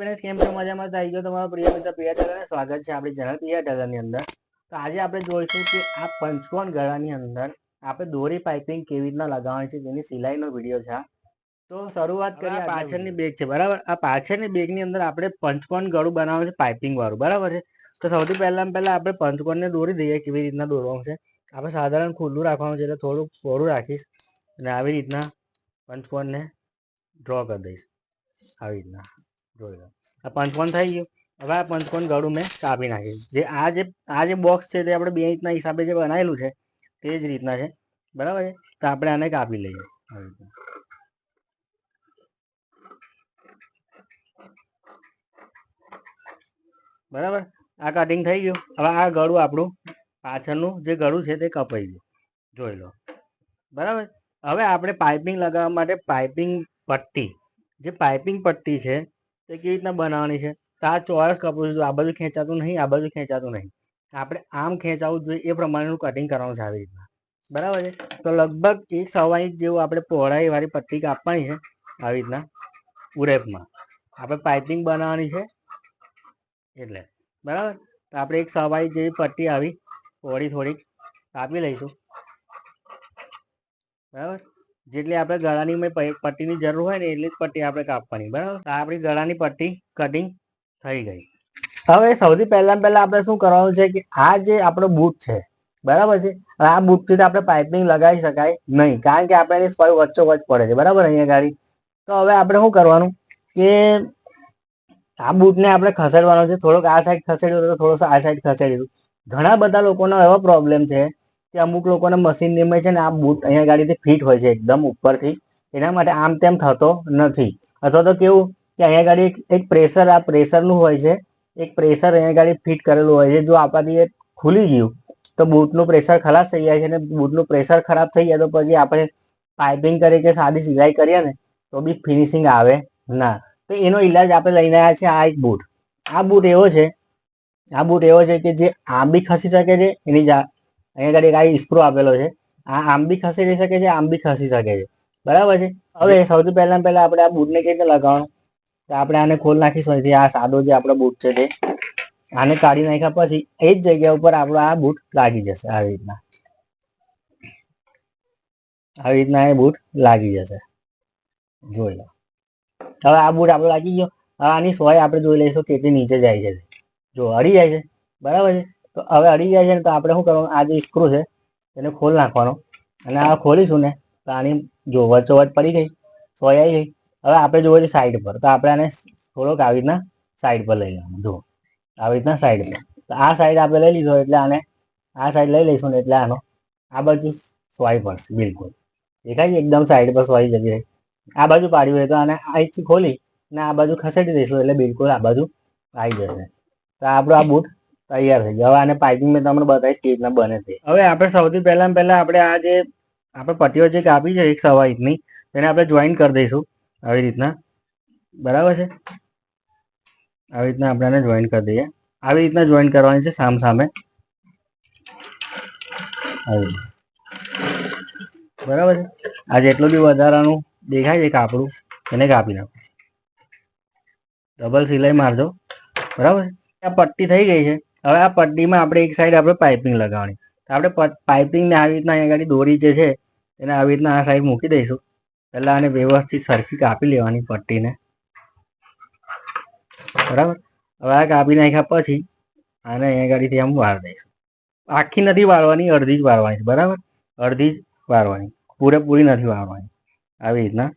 Friends કેમ છો મજામાં થઈ આવી ગયો તમારો પ્રિય મિત્ર પ્રિયા ટેલરને સ્વાગત છે આપણી ચેનલ પ્રિયા ટેલરની અંદર. તો આજે આપણે જોઈશું કે આ પંચકોણ ગળાની અંદર આપણે દોરી પાઇપિંગ કેવી રીતના લગાવવાની છે તેની સિલાઈનો વીડિયો છે તો શરૂઆત કરીએ પાછળની બેગ છે બરાબર? આ પાછળની બેગની અંદર આપણે પંચકોણ ગળું બનાવવાનું છે પાઇપિંગ વાળું બરાબર છે? તો સૌથી પહેલા પહેલાં આપણે પંચકોણને દોરી દઈએ કેવી રીતના દોરવાનું છે. આપણે સાધારણ ખુલ્લું રાખવાનું છે એટલે થોડું પહોળું રાખીશ અને આવી રીતના પંચકોણને ડ્રો કરી દઈશ. આવી રીતના. જોઈ લો. આ પંચકોણ થઈ ગયું. હવે આ પંચકોણ ગળું મેં કાપી નાખ્યું. જે આ જે આ જે બોક્સ છે તે આપણે બે ઇંચના હિસાબે જે બનાવેલું છે, તે જ રીતના છે. બરાબર છે? તો આપણે આને કાપી લઈએ. બરાબર? આ કટિંગ થઈ ગયું. હવે આ ગળું આપણું પાછળનું જે ગળું છે તે કપાઈ ગયું. જોઈ લો. બરાબર? હવે આપણે પાઇપિંગ લગાવવા માટે પાઇપિંગ પટ્ટી. જે પાઇપિંગ પટ્ટી છે તે કેવી રીતના બનાવવાની છે? તો આ ચોરસ કપડું છે આ બાજુ ખેંચાતું નહીં, આ બાજુ ખેંચાતું નહીં. આપણે આમ ખેંચાવું જોઈએ, એ પ્રમાણેનું કટિંગ કરવાનું છે આવી રીતના. બરાબર છે? તો લગભગ એક સવા ઇંચ જેવું આપણે પહોળાઈ વાળી પટ્ટી કાપવાની છે, આવી રીતના ઉરેપમાં. આપણે પાઇપિંગ બનાવવાની છે, એટલે. બરાબર? તો આપણે એક સવા ઇંચ જેવી પટ્ટી આવી પહોળી થોડીક કાપી લઈશું. બરાબર? જેટલી આપણે ગળાની પટ્ટીની જરૂર હોય ને એટલી જ પટ્ટી આપણે કાપવાની, બરાબર? આપણી ગળાની પટ્ટી કટિંગ થઈ ગઈ. હવે સૌથી પહેલા પહેલા આપણે શું કરવાનું છે કે આ જે આપણો બૂટ છે, બરાબર છે? આ બૂટથી આપણે પાઇપિંગ લગાવી શકાય નહીં, કારણ કે આપણે એની સ્પાઈ વચ્ચો પડે છે, બરાબર અહીંયા ગાડી? તો હવે આપણે શું કરવાનું કે આ બૂટને આપણે ખસેડવાનો છે, થોડોક આ સાઈડ ખસેડ્યો તો થોડોક આ સાઈડ ખસેડ્યું. ઘણા બધા લોકોનો એવો પ્રોબ્લેમ છે કે અમુક લોકોને મશીન નિયમ છે ને આ બૂટ અહીંયા ગાડીથી ફિટ હોય છે એકદમ ઉપરથી. એના માટે આમ તેમ થતો નથી. અથવા તો કેવું કે અહીંયા ગાડી એક પ્રેશર આ પ્રેશરનું હોય છે. એક પ્રેશર અહીંયા ગાડી ફિટ કરેલું હોય છે. જો આપણાથી એ ખુલી ગયું, તો બૂટનું પ્રેશર ખલાસ થઈ જાય છે અને બૂટનું પ્રેશર ખરાબ થઈ જાય તો પછી આપણે પાઇપિંગ કરી કે સાદી સિલાઈ કરીએ ને, તો બી ફિનિશિંગ આવે ના. તો એનો ઈલાજ આપણે લઈને આવ્યા છે આ એક બૂટ આ બૂટ એવો છે, આ બૂટ એવો છે કે જે આમ બી ખસી શકે છે, એની અહીંયા આગળ એક આ સ્ક્રૂ આપેલો છે. આ આમ બી ખસી શકે છે આમ બી ખસી શકે છે. બરાબર છે? હવે સૌથી પહેલા પહેલા આપણે આ બૂટને કેવી રીતે લગાવવાનું? તો આપણે આને ખોલ નાખીશું. અહીંથી આ સાદો જે આપણો બૂટ છે તે. આને કાઢી નાખ્યા પછી એ જ જગ્યા ઉપર આપણો આ બૂટ લાગી જશે આવી રીતના. આવી રીતના એ બૂટ લાગી જશે. જોઈ લો. હવે આ બૂટ આપણો લાગી ગયો. હવે આની સોય આપણે જોઈ લઈશું કેટલી નીચે જાય છે. જો અડી જાય છે. બરાબર છે? તો હવે અડી જાય છે ને તો આપણે શું કરવાનું? આ જે સ્ક્રૂ છે, એને ખોલ નાખવાનો. અને આ ખોલીશું ને, તો આની જો વચ્ચોવચ પડી ગઈ, સોય આવી ગઈ. હવે આપણે જોવે છે સાઈડ પર. તો આપણે આને થોડોક આવી રીતના સાઈડ પર લઈ લેવાનું. જુઓ. આવી રીતના સાઈડ પર. તો આ સાઈડ આપણે લઈ લીધો એટલે આને આ સાઈડ લઈ લઈશું ને એટલે આનો આ બાજુ સોય પડશે બિલકુલ. દેખાય એકદમ સાઈડ પર સોય જતી રહી. આ બાજુ પાડ્યું હોય તો આને અહીંથી ખોલી ને આ બાજુ ખસેડી દઈશું એટલે બિલકુલ આ બાજુ આવી જશે. તો આપણો આ બૂટ તૈયાર થઈ ગયા. હવે આને પાઇપિંગ મેં તમને બતાવીશ કેવી રીતના બને છે. હવે આપણે સૌથી પહેલા પહેલા આપણે આ જે આપણે પટ્ટીઓ જે કાપી છે એક સવા ઇંચની, તેને આપણે જોઈન કરી દઈશું. આવી રીતના. બરાબર છે? આવી રીતના આપણે આને જોઈન કરી દઈએ. આવી રીતના જોઈન કરવાની છે સામ સામે. બરાબર છે? આ જેટલું બી વધારાનું દેખાય છે કાપડું એને કાપી નાખો. ડબલ સિલાઈ મારજો. બરાબર છે? આ પટ્ટી થઈ ગઈ છે. હવે આ પટ્ટીમાં આપણે એક સાઈડ આપણે પાઇપિંગ લગાવવાની. આપણે પાઇપિંગને આવી રીતના અહીંયા આગળ દોરી જે છે, એને આવી રીતના આ સાઈડ મૂકી દઈશું. પહેલાં આને વ્યવસ્થિત સરખી કાપી લેવાની પટ્ટીને. બરાબર? હવે આ કાપી નાખ્યા પછી આને અહીંયા ગાડીથી આમ વાર દઈશું. આખી નથી વાળવાની, અડધી જ વાળવાની છે. બરાબર? અડધી જ વાળવાની. પૂરેપૂરી નથી વાળવાની. આવી રીતના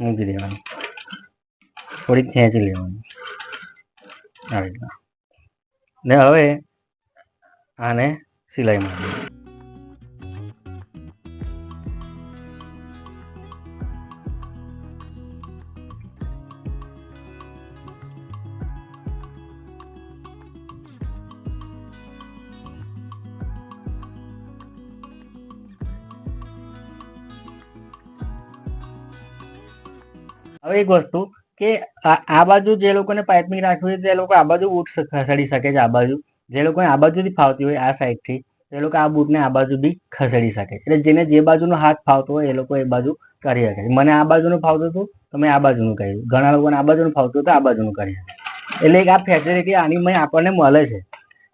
મૂકી દેવાની. થોડીક ખેંચી લેવાની. આવી રીતના. ને હવે આને સિલાઈ મારી હવે એક વસ્તુ કે આ બાજુ જે લોકોને પાઇપિંગ રાખવી હોય તે લોકો આ બાજુ બૂટ ખસેડી શકે છે આ બાજુ. જે લોકોને આ બાજુથી ફાવતી હોય આ સાઈડથી, તે લોકો આ બૂટને આ બાજુ બી ખસેડી શકે એટલે જેને જે બાજુનો હાથ ફાવતો હોય એ લોકો એ બાજુ કરી શકે મને આ બાજુનું ફાવતું હતું, તો મેં આ બાજુનું કર્યું. ઘણા લોકોને આ બાજુનું ફાવતું હતું આ બાજુનું કર્યું એટલે એક આ ફેસિલિટી આની મેં આપણને મળે છે.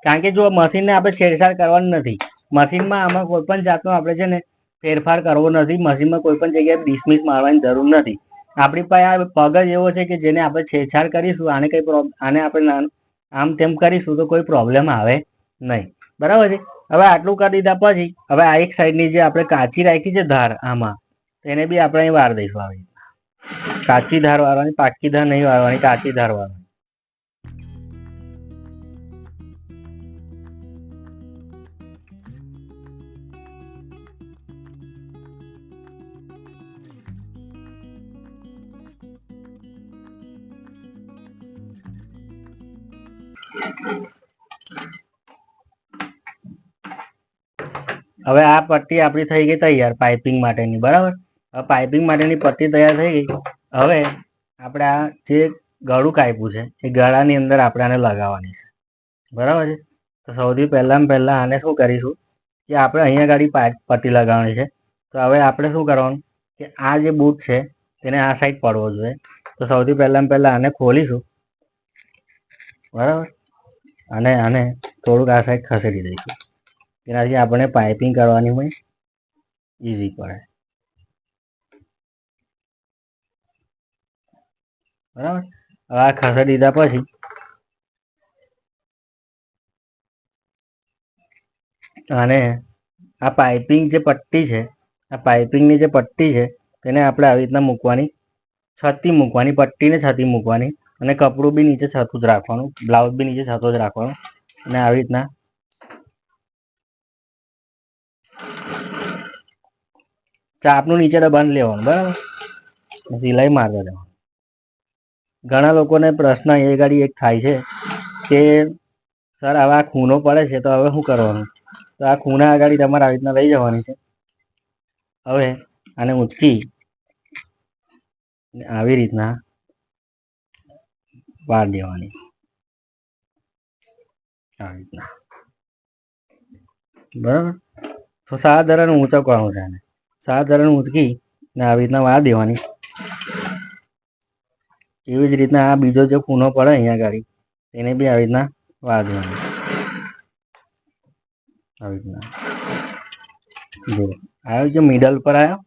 કારણ કે જો મશીનને આપણે છેડછાડ કરવાની નથી મશીનમાં આમાં કોઈ પણ જાતનો આપણે છે ને ફેરફાર કરવો નથી મશીનમાં કોઈ પણ જગ્યાએ ડિસમિસ મારવાની જરૂર નથી. આપણી પાસે આ પગ જ એવો છે કે જેને આપણે છેડછાડ કરીશું, આને કઈ આને આપણે આમ તેમ કરીશું તો કોઈ પ્રોબ્લેમ આવે નહીં. બરાબર છે? હવે આટલું કરી દીધા પછી, હવે આ એક સાઈડની જે આપણે કાચી રાખી છે ધાર આમાં, તેને બી આપણે અહીં વાર દઈશું આવી કાચી ધાર વાળવાની, પાકી ધાર નહીં વાળવાની, કાચી ધાર વાળવાની. હવે આ પટ્ટી આપણી થઈ ગઈ તૈયાર પાઇપિંગ માટેની, બરાબર? હવે પાઇપિંગ માટેની પટ્ટી તૈયાર થઈ ગઈ. હવે આપણે આ જે ગળું કાપ્યું છે, એ ગળાની અંદર આપણે આને લગાવવાની છે. બરાબર છે? તો સૌથી પહેલાં પહેલાં આને શું કરીશું કે આપણે અહીંયા ગાડી પટ્ટી લગાવવાની છે. તો હવે આપણે શું કરવાનું કે આ જે બૂટ છે તેને આ સાઈડ પડવો જોઈએ. તો સૌથી પહેલાં પહેલાં આને ખોલીશું. બરાબર? અને આને થોડુંક આ સાઈડ ખસેડી દઈશું. તેનાથી આપણે પાઇપિંગ કરવાની હોય ઈઝી પડે. બરાબર? હવે આ ખસેડી દીધા પછી અને આ પાઇપિંગ જે પટ્ટી છે, આ પાઇપિંગની જે પટ્ટી છે, તેને આપણે આવી રીતના મૂકવાની, છતી મૂકવાની, પટ્ટીને છતી મૂકવાની અને કપડું બી નીચે છતું જ રાખવાનું બ્લાઉઝ બી નીચે છતો જ રાખવાનું અને આવી રીતના. ચાપનું નીચે દબાણ લેવાનું, બરાબર? સિલાઈ મારવા જવાનું. ઘણા લોકોને પ્રશ્ન એ ગાડી એક થાય છે કે, સર, હવે આ ખૂનો પડે છે, તો હવે શું કરવાનું? તો આ ખૂણા આગળ તમારે આવી રીતના લઈ જવાની છે. હવે આને ઊંચકી આવી રીતના વાર દેવાની આવી રીતના. બરાબર? તો સાધારણ ઊંચકવાનું છે સાત સાધારણ ઊંચકી ને આવી રીતના વાર દેવાની એવી જ રીતના આ બીજો જે ખૂનો પડે અહીંયા ગાડી એને બી આવી રીતના વાર દેવાની આવી રીતના. જો આવ્યો જે મિડલ પર આવ્યો,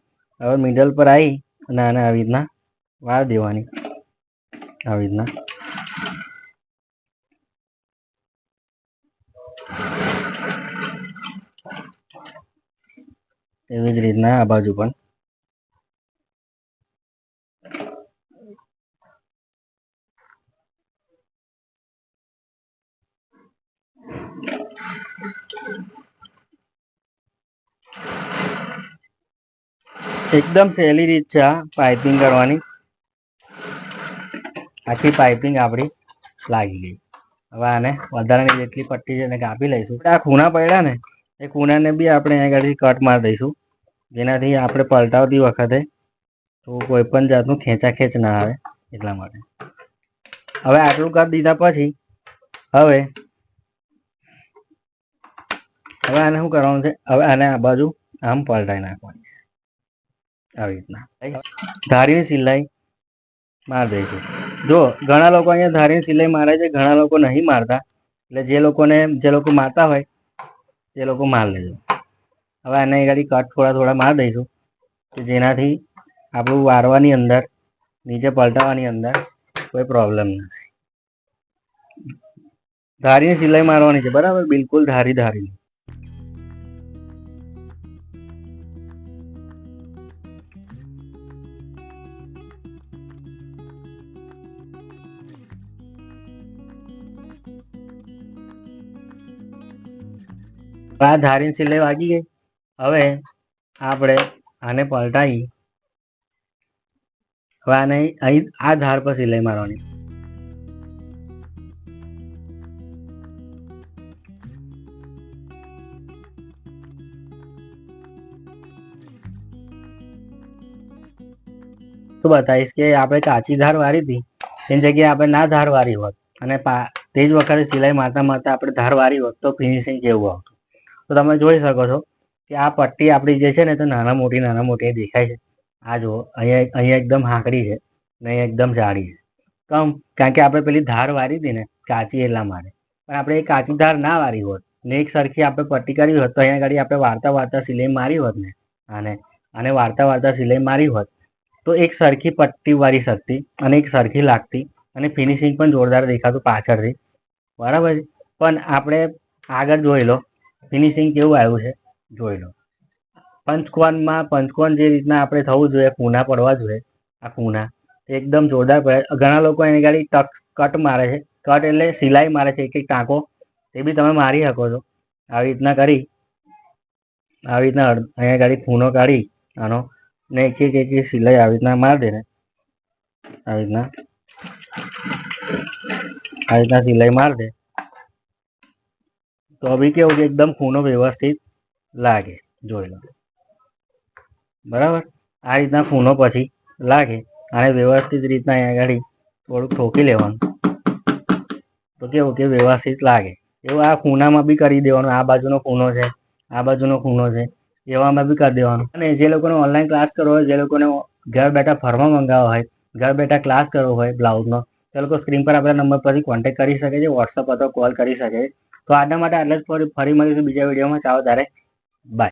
હવે મિડલ પર આવી અને આને આવી રીતના વાર દેવાની આવી રીતના. એવી જ રીતના આ બાજુ પણ. એકદમ સહેલી રીત છે આ પાઇપિંગ કરવાની. આખી પાઇપિંગ આપણી લાગી ગઈ. હવે આને વધારાની જેટલી પટ્ટી છે એને કાપી લઈશું. આ ખૂણા પડ્યા ને એ ખૂણાને બી આપણે આગળથી કટ મારી દઈશું. જેનાથી આપણે પલટાવતી વખતે તો કોઈ પણ જાતનું ખેંચાખેંચ ના આવે એટલા માટે. હવે આટલું કરી દીધા પછી હવે હવે આને શું કરવાનું છે? હવે આને આ બાજુ આમ પલટાઈ નાખવાની છે. આવી રીતના. ધારીની સિલાઈ મારી દઈશું. જો ઘણા લોકો અહીંયા ધારીની સિલાઈ મારે છે, ઘણા લોકો નહીં મારતા. એટલે જે લોકોને, જે લોકો મારતા હોય તે લોકો માર લેજો. હવે આને ગાડી કટ થોડા થોડા માર દઈશું કે જેનાથી આપણું વારવાની અંદર, નીચે પલટાવાની અંદર કોઈ પ્રોબ્લેમ ના થાય. ધારીને સિલાઈ મારવાની છે. બરાબર? બિલકુલ ધારી ધારી આ ધારીની સિલાઈ વાગી ગઈ. હવે આપણે આને પલટાવી હવે આને અહીં આ ધાર પર સિલાઈ મારવાની. તો બતાવીશ કે આપણે કાચી ધાર વારી હતી. એની જગ્યાએ આપણે ના ધાર વારી હોત. અને તે જ વખતે સિલાઈ મારતા મારતા આપણે ધાર વારી હોત તો ફિનિશિંગ કેવું આવતું. તો તમે જોઈ શકો છો કે આ પટ્ટી આપણી જે છે ને તો નાના મોટી નાના મોટી દેખાય છે. આ જુઓ, અહીંયા અહીંયા એકદમ હાંકડી છે ને અહીંયા એકદમ જાડી છે. કમ, કારણ કે આપણે પેલી ધાર વારી હતી ને કાચી એટલા માટે. પણ આપણે એ કાચી ધાર ના વારી હોત ને એક સરખી આપણે પટ્ટી કરી હોત તો અહીંયા આગળ આપણે વાર્તા વાર્તા સિલાઈ મારી હોત ને આને અને વાર્તા વાર્તા સિલાઈ મારી હોત તો એક સરખી પટ્ટી વારી શકતી અને એક સરખી લાગતી અને ફિનિશિંગ પણ જોરદાર દેખાતું પાછળથી. બરાબર પણ આપણે આગળ જોઈ લો ફિનિશિંગ કેવું આવ્યું છે? જોઈ લો. પંચકોનમાં, પંચકોન જે રીતના આપણે થવું જોઈએ પૂના પડવા જોઈએ, આ પૂના એકદમ જોરદાર પડે. ઘણા લોકો એની ગાડી ટક, કટ મારે છે. કટ એટલે સિલાઈ મારે છે એક એક ટાંકો. એ બી તમે મારી શકો છો. આવી રીતના કરી. આવી રીતના અહીંયા ગાડી ખૂનો કાઢી, આનો, ને એક એક એક સિલાઈ આવી રીતના મારી દે ને. આવી રીતના. આવી રીતના સિલાઈ માર દે. તો બી કેવું કે એકદમ ખૂનો વ્યવસ્થિત લાગે, જોઈ લો. બરાબર? આ રીતના ખૂનો પછી લાગે, અને વ્યવસ્થિત રીતના અહીંયા આગળ થોડુંક ઠોકી લેવાનું. તો કેવું કે વ્યવસ્થિત લાગે. એવું આ ખૂણામાં બી કરી દેવાનું. આ બાજુનો ખૂણો છે, આ બાજુનો ખૂણો છે, એવામાં બી કરી દેવાનું. અને જે લોકોને ઓનલાઈન ક્લાસ કરવો હોય, જે લોકોને ઘર બેઠા ફરવા મંગાવવા હોય, ઘર બેઠા ક્લાસ કરવો હોય બ્લાઉઝનો તે લોકો સ્ક્રીન પર આપણા નંબર પરથી કોન્ટેક્ટ કરી શકે છે વોટ્સઅપ અથવા કોલ કરી શકે છે. તો આજના માટે આટલા જ ફરી મળીશું બીજા વિડીયોમાં. ચાલો તારે બાય